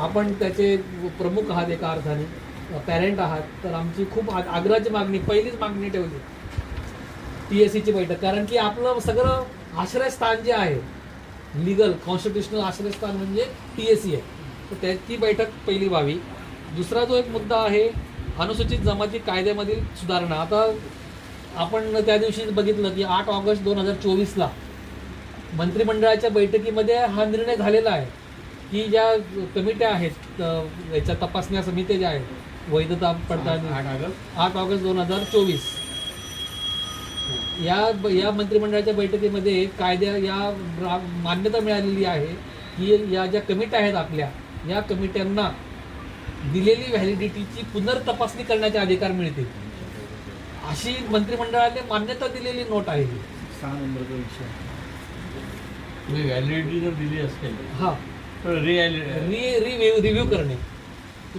आपण त्याचे प्रमुख आहात एका अर्थाने. पॅरेंट आहात. तर आमची खूप आग्रहाची मागणी पहिलीच मागणी ठेवली. टी एस सीची बैठक. कारण की आपलं सगळं आश्रयस्थान जे आहे लिगल कॉन्स्टिट्युशनल आश्रयस्थान म्हणजे टी एस सी आहे. तर त्या ती बैठक पहिली व्हावी. दुसरा जो एक मुद्दा आहे अनुसूचित जमाती कायद्यामधील सुधारणा. आता आपण त्या दिवशी बघितलं की आठ ऑगस्ट दोन हजार चोवीसला मंत्रिमंडळाच्या बैठकीमध्ये हा निर्णय झालेला आहे. की ज्या कमिट्या आहेत याच्या तपासण्या समित्या ज्या आहेत वैधता पडताळणी. आठ ऑगस्ट. आठ ऑगस्ट दोन हजार चोवीस. या या मंत्रिमंडळाच्या बैठकीमध्ये कायद्या या मान्यता मिळालेली आहे की या ज्या कमिट्या आहेत आपल्या या कमिट्यांना दिलेली व्हॅलिडिटीची पुनर्तपासणी करण्याचे अधिकार मिळतील. अशी मंत्रिमंडळाने मान्यता दिलेली नोट आहे ही. सहा नंबरचा विषय. तुम्ही व्हॅलिडिटी जर दिली असेल हा. रि रिव्ह्यू रिव्ह्यू करणे.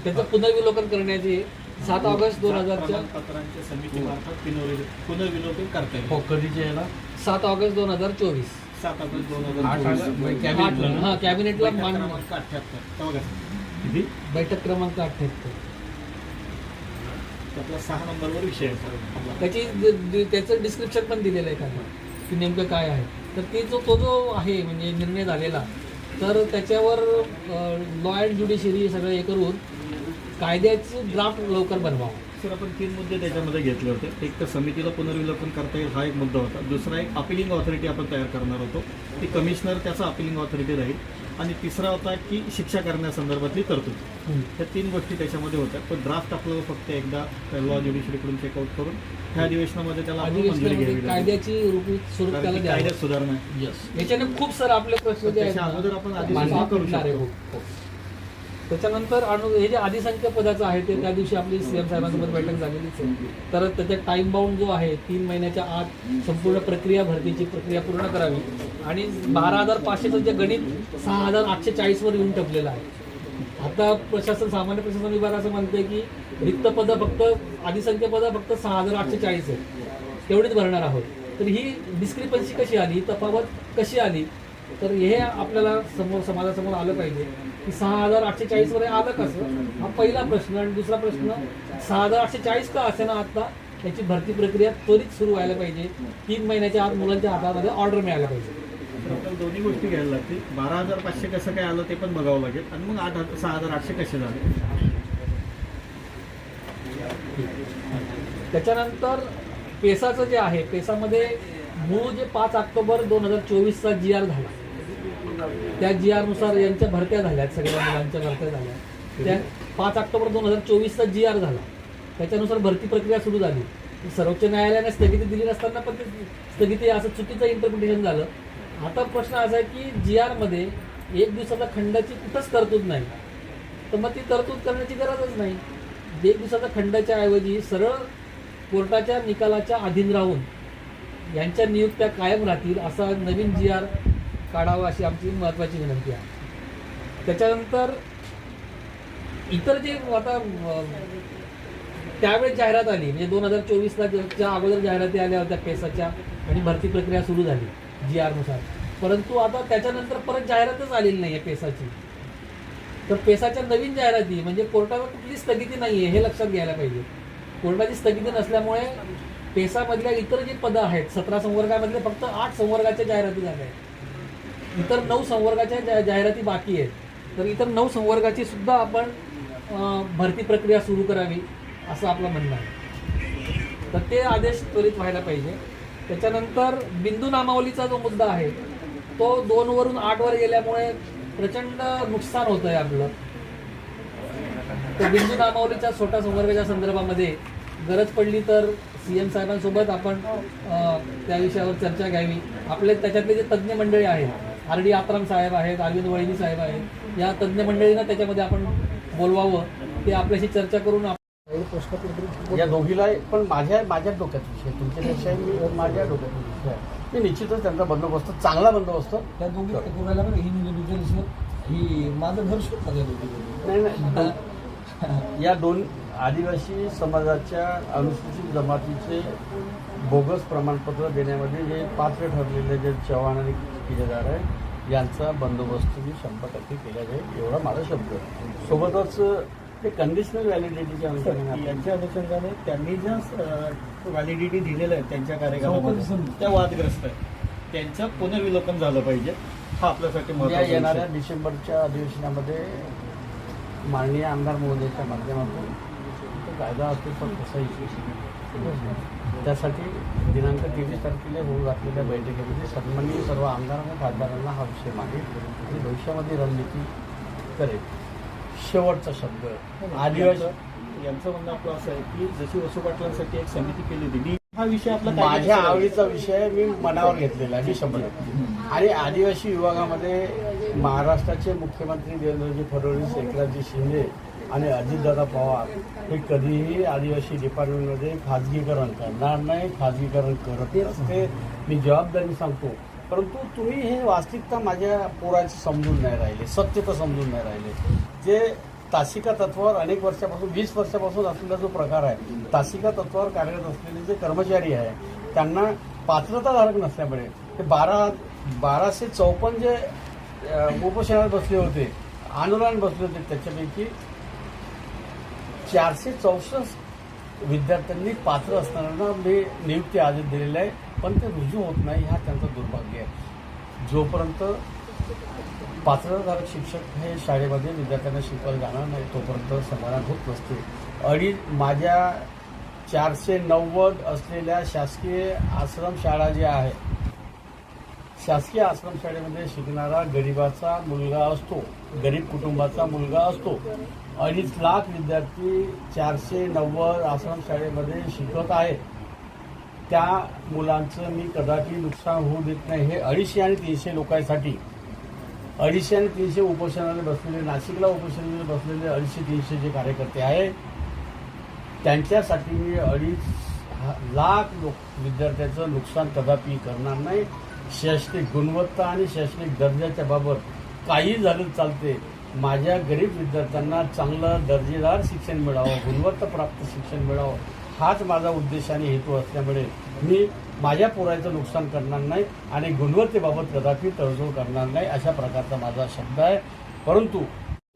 त्याचं पुनर्विलोकन करण्याचे सात ऑगस्ट दोन हजारच्या प्रमाणपत्रांच्या समितीमार्फत पुनर्विलो- पुनर्विलोकन करता येईल. हो कधीच्या याला? सात ऑगस्ट दोन हजार चोवीस. सात ऑगस्ट दोन हजार म्हणजे? हा कॅबिनेटला क्रमांक अठ्ठ्याहत्तर किती? बैठक क्रमांक अठ्ठ्याहत्तर त्यातला सहा नंबरवर विषय आहे सर. आपला. त्याची द- द- त्याचं डिस्क्रिप्शन पण दिलेलं आहे खाली की नेमकं काय आहे. तर ते जो तो जो आहे म्हणजे निर्णय झालेला तर त्याच्यावर लॉ अँड ज्युडिशरी सगळं हे करून कायद्याचं ड्राफ्ट लवकर बनवावं. सर आपण तीन मुद्दे त्याच्यामध्ये घेतले होते. एक तर समितीला पुनर्विलोकन करता येईल हा एक मुद्दा होता. दुसरा एक अपिलिंग ऑथॉरिटी आपण तयार करणार होतो. ती कमिशनर त्याचा अपिलिंग ऑथॉरिटी राहील. आणि तिसरा होता की शिक्षा करण्यासंदर्भातली तरतूद. ह्या तीन गोष्टी त्याच्यामध्ये होत्या. पण ड्राफ्ट आपल्याला फक्त एकदा लॉ ज्युडिशरीकडून चेकआउट करून ह्या अधिवेशनामध्ये त्याला मंजुरी घ्यावी. कायद्याची की कायद्यात सुधारणा याच्याने खूप सर आपले प्रश्न अगोदर आपण करू आहे. शकतो. त्याच्यानंतर अनु हे जे आदिसंख्य पदाचं आहे ते त्या दिवशी आपली सीएम साहेबांसोबत बैठक झालेलीच आहे. तर त्याच्यात टाईम बाउंड जो आहे तीन महिन्याच्या आत संपूर्ण प्रक्रिया भरतीची प्रक्रिया पूर्ण करावी. आणि बारा हजार पाचशेचं जे गणित सहा हजार आठशे चाळीसवर येऊन टपलेलं आहे. आता प्रशासन सामान्य प्रशासन विभाग असं म्हणते की रिक्त पदं फक्त आदिसंख्य पदं फक्त सहा हजार आठशे चाळीस आहे तेवढीच भरणार आहोत. तर ही डिस्क्रिपन्सी कशी आली? तफावत कशी आली? तर हे आपल्याला समोर समाजासमोर आलं पाहिजे. की सहा हजार आठशे चाळीस वर आलं कसं? हा पहिला प्रश्न आणि दुसरा प्रश्न सहा हजार आठशे चाळीस का असे ना आता? त्याची भरती प्रक्रिया त्वरित सुरू व्हायला पाहिजे. तीन महिन्याच्या आत मुलांच्या हातामध्ये ऑर्डर मिळायला पाहिजे. दोन्ही गोष्टी घ्यायला लागतील. बारा हजार पाचशे कसं काय आलं ते पण बघावं लागेल. आणि मग आठ सहा हजार आठशे कसे झाले? त्याच्यानंतर पेसाचं जे आहे पेसामध्ये मूळ जे पाच ऑक्टोबर दोन हजार चोवीसचा जी आर झाला. त्या जी आरनुसार यांच्या भरत्या झाल्यात सगळ्या मुलांच्या भरत्या झाल्या त्या पाच ऑक्टोबर दोन हजार चोवीसचा जी आर झाला. त्याच्यानुसार भरती प्रक्रिया सुरू झाली. सर्वोच्च न्यायालयाने स्थगिती दिली नसताना पण ते स्थगिती असं चुकीचं इंटरप्रिटेशन झालं. आता प्रश्न असा आहे की जी आरमध्ये एक दिवसाचा खंडाची कुठंच तरतूद नाही. तर मग ती तरतूद करण्याची गरजच नाही. एक दिवसाचा खंडाच्या ऐवजी सरळ कोर्टाच्या निकालाच्या अधीन राहून यांच्या नियुक्त्या कायम राहतील असा नवीन जी आर काढावं अशी आमची महत्त्वाची विनंती आहे. त्याच्यानंतर इतर जे आता त्यावेळेस जाहिरात आली म्हणजे दोन हजार चोवीसला ज्या अगोदर जाहिराती आल्या होत्या पेसाच्या आणि भरती प्रक्रिया सुरू झाली जी आरनुसार. परंतु आता त्याच्यानंतर परत जाहिरातच आलेली नाही आहे पेसाची. तर पेसाच्या नवीन जाहिराती म्हणजे कोर्टावर कुठली स्थगिती नाही आहे हे लक्षात घ्यायला पाहिजे. कोर्टाची स्थगिती नसल्यामुळे पेसामधल्या इतर जी पदं आहेत सतरा संवर्गामधले फक्त आठ संवर्गाच्या जाहिराती झाल्या आहेत. इतर नऊ संवर्गाच्या जा- जाहिराती बाकी आहेत. तर इतर नऊ संवर्गाची सुद्धा आपण भरती प्रक्रिया सुरू करावी असं आपलं म्हणणं आहे. तर ते आदेश त्वरित व्हायला पाहिजे. त्याच्यानंतर बिंदू नामावलीचा जो मुद्दा आहे तो दोनवरून आठवर गेल्यामुळे प्रचंड नुकसान होतं आहे आपलं. तर बिंदू नामावलीच्या छोट्या संवर्गाच्या संदर्भामध्ये गरज पडली तर सी एम साहेबांसोबत आपण त्या विषयावर चर्चा घ्यावी. आपले त्याच्यातले जे तज्ज्ञ मंडळी आहेत आर डी आत्राम साहेब आहेत अरविंद वळिनी साहेब आहेत. या तज्ज्ञ मंडळींना त्याच्यामध्ये आपण बोलवावं ते आपल्याशी चर्चा करून प्रश्न. या दोघीला पण माझ्या माझ्या डोक्यात विषय तुमच्यापेक्षा मी माझ्या डोक्यात विषय आहे. मी निश्चितच त्यांचा बंदोबस्त चांगला बंदोबस्त त्या दोघी कोणाला पण ही ही माझं घर शोधतात या दोघी नाही नाही. या दोन आदिवासी समाजाच्या अनुसूचित जमातीचे बोगस प्रमाणपत्र देण्यामध्ये जे पात्र ठरलेले जे चव्हाण आणि किजेदार आहे यांचा बंदोबस्त मी शंभर टक्के केला जाईल एवढा माझा शब्द आहे. सोबतच ते कंडिशनल व्हॅलिडिटीच्या अनुषंगाने आपल्या- यांच्या अनुषंगाने त्यांनी ज्या व्हॅलिडिटी दिलेल्या आहेत त्यांच्या कार्यक्रमामध्ये त्या वादग्रस्त आहेत त्यांचं पुनर्विलोकन झालं पाहिजे हा आपल्यासाठी या महत्त्वाचा येणाऱ्या. डिसेंबरच्या अधिवेशनामध्ये माननीय आमदार महोदयाच्या माध्यमातून तो कायदा अस्तित्वात कसा येईल त्यासाठी दिनांक तेवीस तारखेला होऊ घातलेल्या बैठकीमध्ये सन्माननीय सर्व आमदार आणि खासदारांना हा विषय मागेल आणि भविष्यामध्ये रणनीती करेल शेवटचा शब्द आदिवासी यांचं म्हणणं आपलं असं आहे की जशी वसू पाटलांसाठी एक समिती केली होती हा विषय आपला माझ्या? आवडीचा विषय मी मनावर घेतलेला आहे मी शंभर. आणि आदिवासी विभागामध्ये महाराष्ट्राचे मुख्यमंत्री देवेंद्रजी फडणवीस एकनाथजी शिंदे आणि अजितदादा पवार हे कधीही आदिवासी डिपार्टमेंटमध्ये खाजगीकरण करणार नाही खाजगीकरण करत ते मी जबाबदारी सांगतो. परंतु तुम्ही हे वास्तविकता माझ्या पोराची समजून नाही राहिले सत्य तर समजून नाही राहिले. जे तासिका तत्वावर अनेक वर्षापासून वीस वर्षापासून असलेला जो प्रकार आहे तासिका तत्वावर कार्यरत असलेले जे कर्मचारी आहे त्यांना पात्रताधारक नसल्यामुळे ते बारा बाराशे चौपन्न जे उपोषणात बसले होते आंदोलन बसले होते त्याच्यापैकी चारशे चौसष्ट विद्यार्थ्यांनी पात्र असताना मी नियुक्ती आदेश दिलेला आहे पण ते रुजू होत नाही हा त्यांचं दुर्भाग्य आहे. जोपर्यंत पात्रधारक शिक्षक हे शाळेमध्ये विद्यार्थ्यांना शिकवायला जाणार नाही तोपर्यंत समाधान होत नसते. अडीच माझ्या चारशे नव्वद असलेल्या शासकीय आश्रम शाळा ज्या आहेत शासकीय आश्रम शाळेमध्ये शिकणारा गरिबाचा मुलगा असतो गरीब कुटुंबाचा मुलगा असतो. अडीच लाख विद्यार्थी चारशे नव्वद आश्रमशाळेमध्ये शिकत आहेत. त्या मुलांचं मी कदापि नुकसान होऊ देत नाही. हे अडीचशे आणि तीनशे लोकांसाठी. अडीचशे आणि तीनशे उपोषणाने बसलेले नाशिकला उपोषणाने बसलेले अडीचशे तीनशे जे कार्यकर्ते आहेत त्यांच्यासाठी मी अडीच हा- लाख लोक विद्यार्थ्याचं नुकसान कदापि करणार नाही. शैक्षणिक गुणवत्ता आणि शैक्षणिक दर्जाच्या बाबत काही झालं चालते माझ्या गरीब विद्यार्थ्यांना चांगलं दर्जेदार शिक्षण मिळावं गुणवत्ताप्राप्त शिक्षण मिळावं हाच माझा उद्देश आणि हेतू असल्यामुळे मी माझ्या पोराचं नुकसान करणार नाही आणि गुणवत्तेबाबत कदापि तडजोड करणार नाही अशा प्रकारचा माझा शब्द आहे. परंतु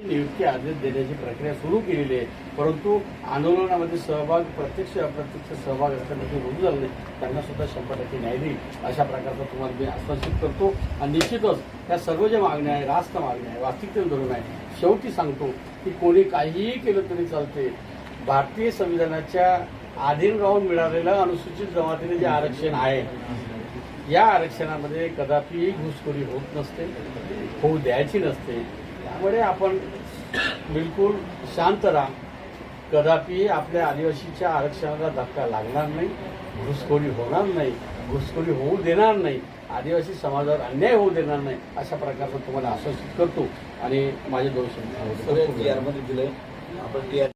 नियुक्ती आदेश देण्याची प्रक्रिया सुरू केलेली आहे. परंतु आंदोलनामध्ये सहभाग प्रत्यक्ष अप्रत्यक्ष सहभाग असताना ते रुजू झाले नाही. त्यांना सुद्धा शंभर टक्के न्याय देईल. अशा प्रकारचा तुम्हाला मी आश्वासित करतो. आणि निश्चितच ह्या सर्व ज्या मागण्या आहे रास्त मागण्या आहे वास्तविकते धरून आहे शेवटी सांगतो की कोणी काहीही केलं तरी चालते भारतीय संविधानाच्या अधीन राहून मिळालेलं अनुसूचित जमातीने जे आरक्षण आहे या आरक्षणामध्ये कदापि घुसखोरी होत नसते होऊ द्यायची नसते. त्यामुळे आपण बिलकुल शांत राहा. कदापि आपल्या आदिवासीच्या आरक्षणाला धक्का लागणार नाही घुसखोरी होणार नाही घुसखोरी होऊ देणार नाही आदिवासी समाजावर अन्याय होऊ देणार नाही अशा प्रकारचं तुम्हाला आश्वासित करतो. आणि माझे दोन शब्द आपण